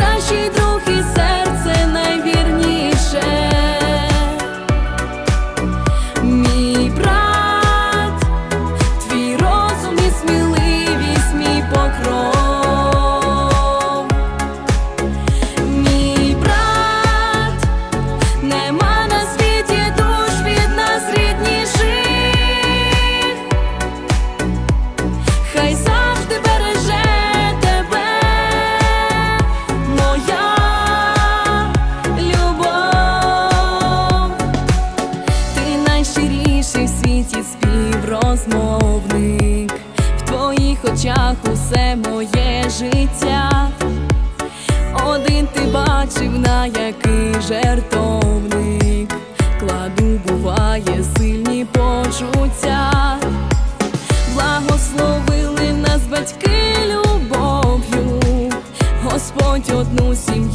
кращий друг і серце. очах усе моє життя. Один ти бачив, на який жертовник кладу буває сильні почуття, благословили нас батьки любов'ю, Господь одну сім'ю.